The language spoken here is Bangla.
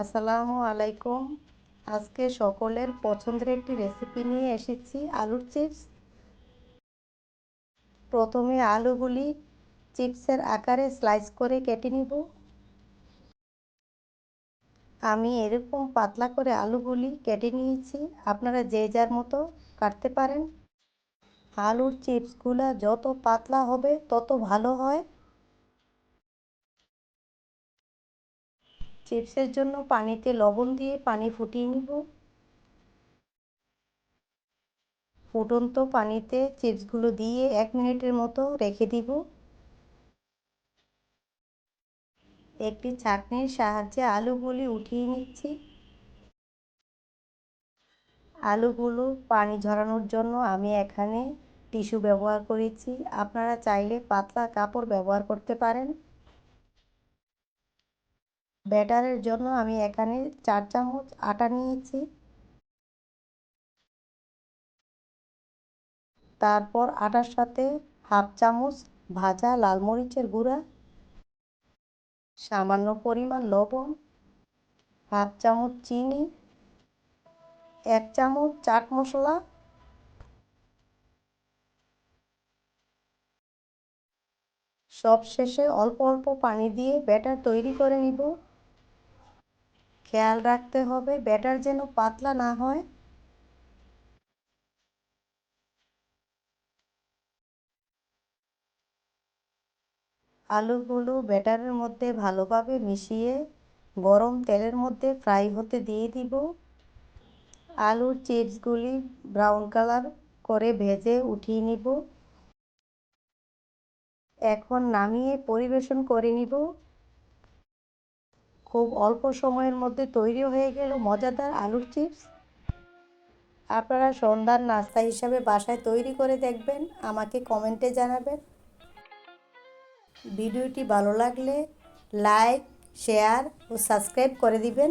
আসসালামু আলাইকুম। আজকে সকলের পছন্দের একটি রেসিপি নিয়ে এসেছি, আলুর চিপস প্রথমে আলুগুলি চিপসের আকারে স্লাইস করে কেটে নিব। আমি এরকম পাতলা করে আলুগুলি কেটে নিয়েছি, আপনারা যে যার মতো কাটতে পারেন। আলুর চিপসগুলো যত পাতলা হবে, তত ভালো হয়। চিপসের জন্য পানিতে লবণ দিয়ে পানি ফুটিয়ে নিব। ফুটন্ত পানিতে চিপসগুলো দিয়ে এক মিনিটের মতো রেখে দিব। একটি চাটনির সাহায্যে আলুগুলি উঠিয়ে নিচ্ছি। আলুগুলো পানি ঝরানোর জন্য আমি এখানে টিস্যু ব্যবহার করেছি। আপনারা চাইলে পাতলা কাপড় ব্যবহার করতে পারেন। ব্যাটারের জন্য আমি এখানে চার চামচ আটা নিয়েছি। তারপর আটার সাথে হাফ চামচ ভাজা লাল মরিচের গুঁড়া, সামান্য পরিমাণ লবণ, হাফ চামচ চিনি, এক চামচ চাট মশলা, সব শেষে অল্প অল্প পানি দিয়ে ব্যাটার তৈরি করে নিব। খেয়াল রাখতে হবে, ব্যাটার যেন পাতলা না হয়। আলুগুলো ব্যাটারের মধ্যে ভালোভাবে মিশিয়ে গরম তেলের মধ্যে ফ্রাই হতে দিয়ে দিব। আলুর চিপসগুলি ব্রাউন কালার করে ভেজে উঠিয়ে নিব। এখন নামিয়ে পরিবেশন করে নিব। খুব অল্প সময়ের মধ্যে তৈরি হয়ে গেল মজাদার আলুর চিপস। আপনারা সন্ধ্যার নাস্তা হিসাবে বাসায় তৈরি করে দেখবেন, আমাকে কমেন্টে জানাবেন। ভিডিওটি ভালো লাগলে লাইক, শেয়ার ও সাবস্ক্রাইব করে দিবেন।